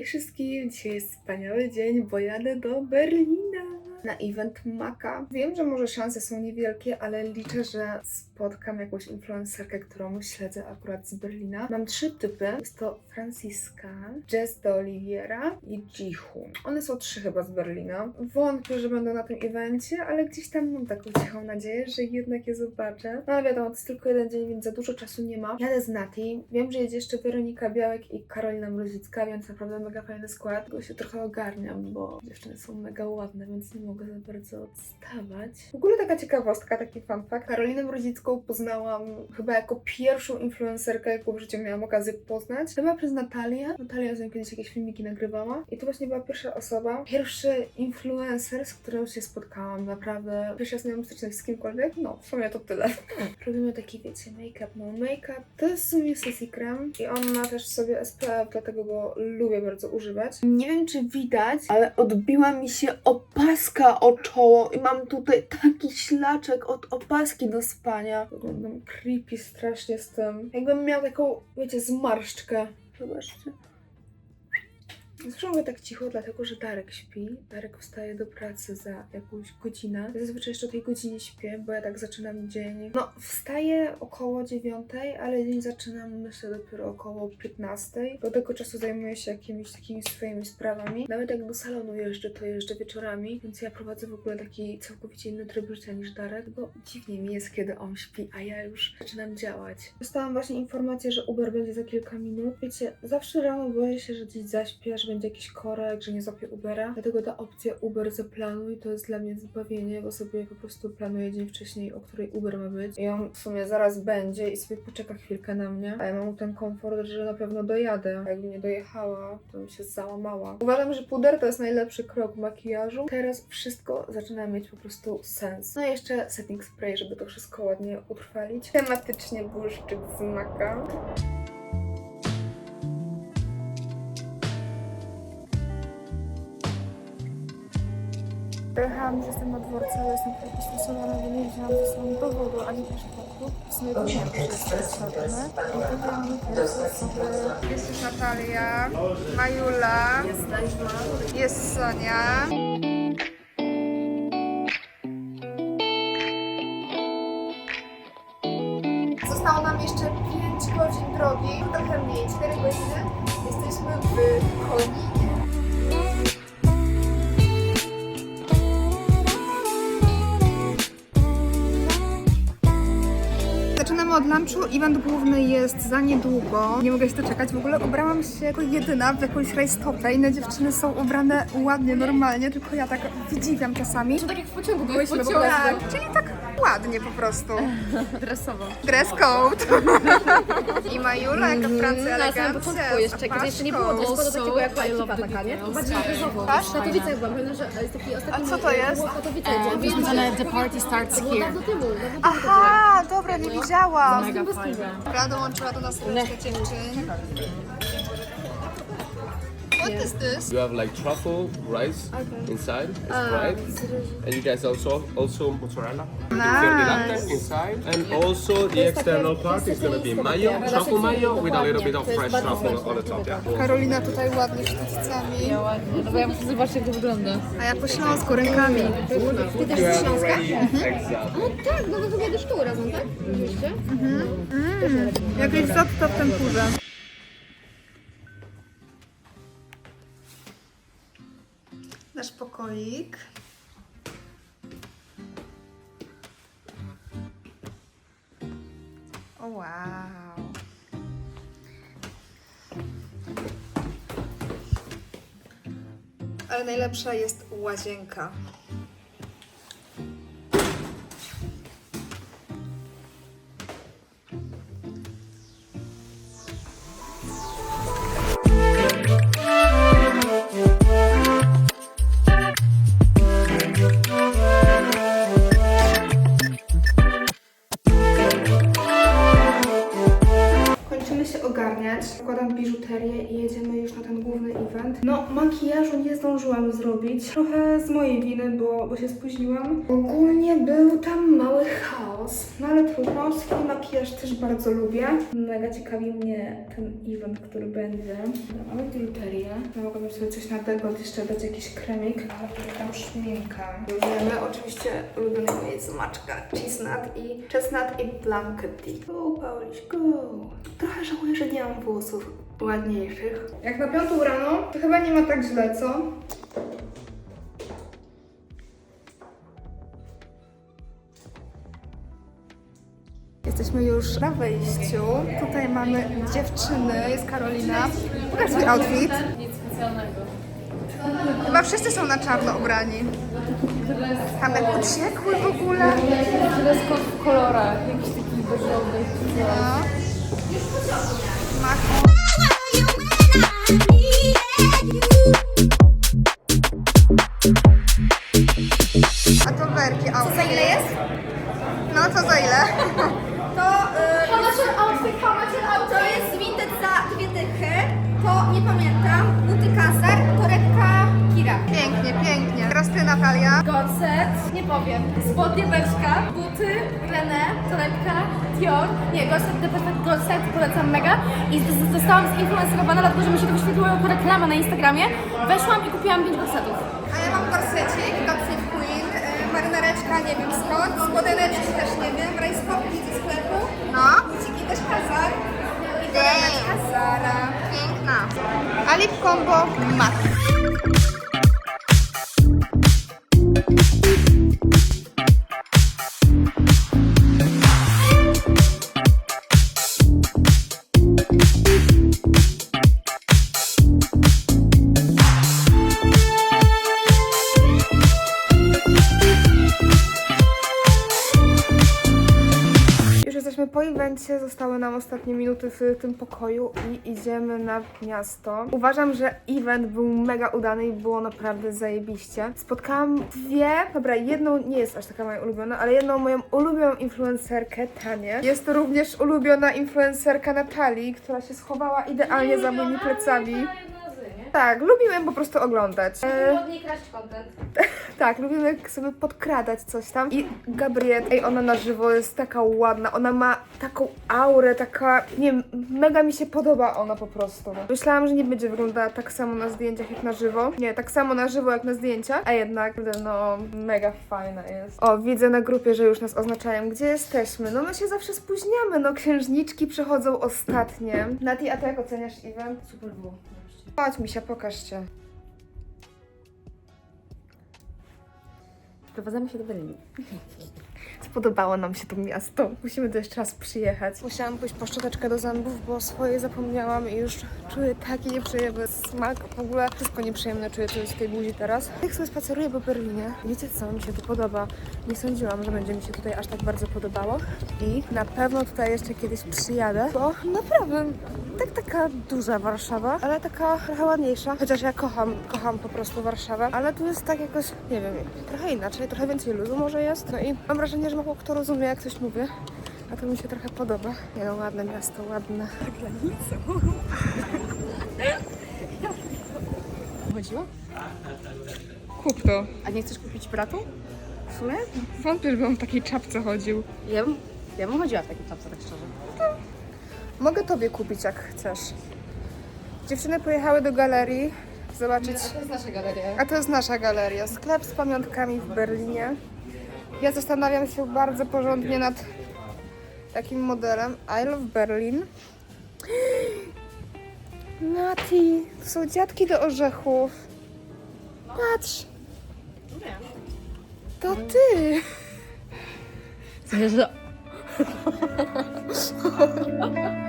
Hej wszystkim, dzisiaj jest wspaniały dzień, bo jadę do Berlina na event Maka. Wiem, że może szanse są niewielkie, ale liczę, że spotkam jakąś influencerkę, którą śledzę akurat z Berlina. Mam trzy typy. Jest to Franciska, Jess de Oliviera i Jihu. One są trzy chyba z Berlina. Wątpię, że będą na tym evencie, ale gdzieś tam mam taką cichą nadzieję, że jednak je zobaczę. No ale wiadomo, to jest tylko jeden dzień, więc za dużo czasu nie ma. Jadę z Nati. Wiem, że jedzie jeszcze Weronika Białek i Karolina Mrozicka, więc naprawdę mega fajny skład. Tylko się trochę ogarniam, bo dziewczyny są mega ładne, więc nie mogę za bardzo odstawać. W ogóle taka ciekawostka, taki fun fact. Karolinę Mrozicką poznałam chyba jako pierwszą influencerkę, jaką w życiu miałam okazję poznać. Chyba przez Natalię. Natalia z nią kiedyś jakieś filmiki nagrywała. I to właśnie była pierwsza osoba, pierwszy influencer, z którą się spotkałam. Naprawdę pierwszy raz miałam styczność z kimkolwiek. No, w sumie to tyle. Robimy taki, wiecie, make-up, no make-up. To jest w sumie Sissy Krem i on ma też w sobie SPF, dlatego go lubię bardzo używać. Nie wiem, czy widać, ale odbiła mi się opaska o czoło i mam tutaj taki ślaczek od opaski do spania. Wyglądam creepy strasznie z tym. Jakbym miał taką, wiecie, zmarszczkę. Zobaczcie. Zawsze mówię tak cicho, dlatego że Darek śpi. Darek wstaje do pracy za jakąś godzinę. Ja zazwyczaj jeszcze o tej godzinie śpię, bo ja tak zaczynam dzień. No, wstaję około dziewiątej, ale dzień zaczynam myślę dopiero około 15. Do tego czasu zajmuję się jakimiś takimi swoimi sprawami. Nawet jak do salonu jeżdżę, to jeżdżę wieczorami, więc ja prowadzę w ogóle taki całkowicie inny tryb życia niż Darek, bo dziwnie mi jest, kiedy on śpi, a ja już zaczynam działać. Dostałam właśnie informację, że Uber będzie za kilka minut. Wiecie, zawsze rano boję się, że gdzieś zaśpię, że będzie jakiś korek, że nie złapię Ubera. Dlatego ta opcja Uber zaplanuj to jest dla mnie zbawienie, bo sobie po prostu planuję dzień wcześniej, o której Uber ma być. I on w sumie zaraz będzie i sobie poczeka chwilkę na mnie. A ja mam ten komfort, że na pewno dojadę. A jakby nie dojechała, to bym się załamała. Uważam, że puder to jest najlepszy krok w makijażu. Teraz wszystko zaczyna mieć po prostu sens. No i jeszcze setting spray, żeby to wszystko ładnie utrwalić. Tematycznie błyszczyk z. Pojechałam, już jestem na dworcu, ale jestem trochę postresowana, bo nie wzięłam ze sobą dowodu ani paszportu. W sumie to nie wiem, czy jest potrzebne. I tutaj mamy pierwsze osoby. Jest już Natalia, Majula, jest Sonia. Zostało nam jeszcze 5 godzin drogi, trochę mniej, 4 godziny. Jesteśmy w Koninie. Zaczynamy od lunchu. Event główny jest za niedługo. Nie mogę się doczekać. W ogóle ubrałam się jako jedyna w jakąś rajstopę. Inne dziewczyny są ubrane ładnie, normalnie, tylko ja tak wydziwiam czasami. To tak jak w pociągu byłyśmy po Tak, prostu. czyli tak ładnie po prostu. Dresowo. Dress code. I Majula, jaka w Francji Na samym elegancja. początku jeszcze, kiedy jeszcze nie było dress code'u takiego jako ekipa taka, nie? Bardziej imprezowo. Tak? W Katowicach byłam, pamiętam, że jest taki ostatni... A co to jest? Było w Katowicach, gdzie Jest napisane The party starts To było here. dawno temu, dawno temu Aha, dobra, nie widziałam. Mega to fajne. było. Dobra, dołączyła do nas reszta dziewczyn. What is this? You have like truffle rice inside. It's um, fried, and you guys also also mozzarella. Nice. inside, and also the external part is gonna be mayo, truffle mayo with a little bit of fresh truffle on the top. Yeah. Karolina tutaj ładnie sztućcami, No bo ja muszę zobaczyć jak to wygląda. a ja po śląsku rękami. Ty też You z have Śląska? exactly. No tak, no to chyba do szkoły razem, tak? Oczywiście. Jak risotto w tempurze. Nasz pokoik. O wow. Ale najlepsza jest łazienka. Ogarniać, układam biżuterię i jedziemy już na ten główny event. No, makijażu nie zdążyłam zrobić. Trochę z mojej winy, bo, bo się spóźniłam. Ogólnie był tam mały chaos. No ale trudno, swój makijaż też bardzo lubię. Mega ciekawi mnie ten event, który będzie. Mamy biżuterię. Ja mogłabym sobie coś na tego jeszcze dać, jakiś kremik. Ale tutaj tam szminka. Wiemy oczywiście ulubionego jest smaczka chestnut i chestnut i blanket tea. Go, Pauliś, go! Trochę żałuję, że nie mam włosów ładniejszych. Jak na piątą rano, to chyba nie ma tak źle, co? Jesteśmy już na wejściu. Tutaj mamy dziewczyny, jest Karolina. Pokaż swój outfit. Nic specjalnego. Chyba wszyscy są na czarno ubrani. Tam jak uciekły w ogóle. Wszystko w kolorach, jakiś taki beżowy. No. Mach. Buty Kazar, torebka Kira. Pięknie, pięknie. Teraz ty Natalia. Godset, nie powiem. Spodnie Berszka, buty René, torebka Dior. Nie, Godset, The Perfect Godset, polecam mega. I z- zostałam zinfluencerowana, dlatego że mi się to wyświetliło jako reklama na Instagramie. Weszłam i kupiłam 5 godsetów. A ja mam korsecik, Gottfried Queen, y, marynareczka nie wiem skąd, spodeneczki też nie wiem, rajstopki ze sklepu. No. Buciki też Kazar. Piękna. Alip Combo Max. Evencie, zostały nam ostatnie minuty w tym pokoju i idziemy na miasto. Uważam, że event był mega udany i było naprawdę zajebiście. Spotkałam dwie, dobra, jedną nie jest aż taka moja ulubiona, ale jedną moją ulubioną influencerkę, Tanię. Jest to również ulubiona influencerka Natalii, która się schowała idealnie za moimi plecami. Tak, lubimy po prostu oglądać. E, Ładniej kraść content. tak, lubimy sobie podkradać coś tam. I Gabrielle, ej, ona na żywo jest taka ładna, ona ma taką aurę, taka, nie wiem, mega mi się podoba ona po prostu. Myślałam, że nie będzie wyglądała tak samo na zdjęciach jak na żywo. Nie, tak samo na żywo jak na zdjęciach, a jednak, no, mega fajna jest. O, widzę na grupie, że już nas oznaczają, gdzie jesteśmy. No my się zawsze spóźniamy, no księżniczki przychodzą ostatnie. Nati, a ty jak oceniasz event? Super było. Chodź, Misia, pokaż się. Wprowadzamy się do Berlinu. Spodobało nam się to miasto. Musimy tu jeszcze raz przyjechać. Musiałam pójść po szczoteczkę do zębów, bo swoje zapomniałam i już czuję taki nieprzyjemny smak. W ogóle wszystko nieprzyjemne czuję czuję w tej buzi teraz. Jak sobie spaceruję po Berlinie, wiecie co, mi się tu podoba. Nie sądziłam, że będzie mi się tutaj aż tak bardzo podobało. I na pewno tutaj jeszcze kiedyś przyjadę, bo naprawdę tak taka duża Warszawa, ale taka trochę ładniejsza. Chociaż ja kocham, kocham po prostu Warszawę, ale tu jest tak jakoś, nie wiem, trochę inaczej, trochę więcej luzu może jest. No i mam wrażenie, że mało kto rozumie, jak coś mówię. A to mi się trochę podoba. Nie no, ładne miasto, ładne. Chodziło? Kup to. A nie chcesz kupić bratu? W sumie? Wątpię, żeby on w takiej czapce chodził. Ja bym, ja bym chodziła w takim czapce, tak szczerze. Mogę tobie kupić, jak chcesz. Dziewczyny pojechały do galerii zobaczyć To jest nasza galeria. A to jest nasza galeria. Sklep z pamiątkami w Berlinie. Ja zastanawiam się bardzo porządnie nad takim modelem. I love Berlin. Nati, to są dziadki do orzechów. Patrz. To ty. Że...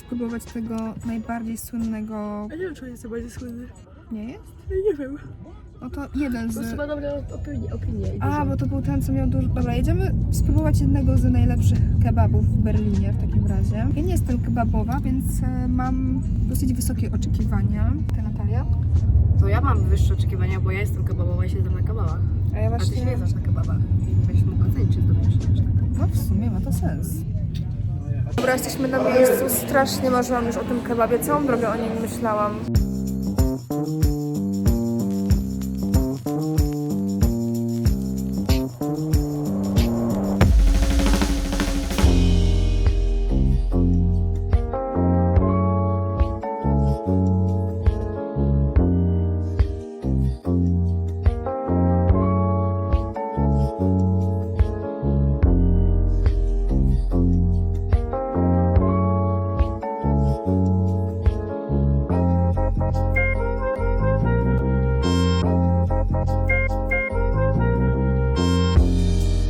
spróbować tego najbardziej słynnego... Ja nie wiem, czy on jest bardziej słynny. Nie jest? Ja nie wiem. No to jeden z... Chyba dobre opinie. opinie A, bo to był ten, co miał dużo... Dobra, jedziemy spróbować jednego z najlepszych kebabów w Berlinie w takim razie. Ja nie jestem kebabowa, więc e, mam dosyć wysokie oczekiwania. Ty, Natalia? To ja mam wyższe oczekiwania, bo ja jestem kebabowa i siedzę na kebabach. A ja A ty się właśnie... nie znasz na kebabach. I będziesz mógł ocenić, czy zdobysz czy nie. No w sumie ma to sens. Dobra, jesteśmy na miejscu. Strasznie marzyłam już o tym kebabie. Całą drogę o nim myślałam.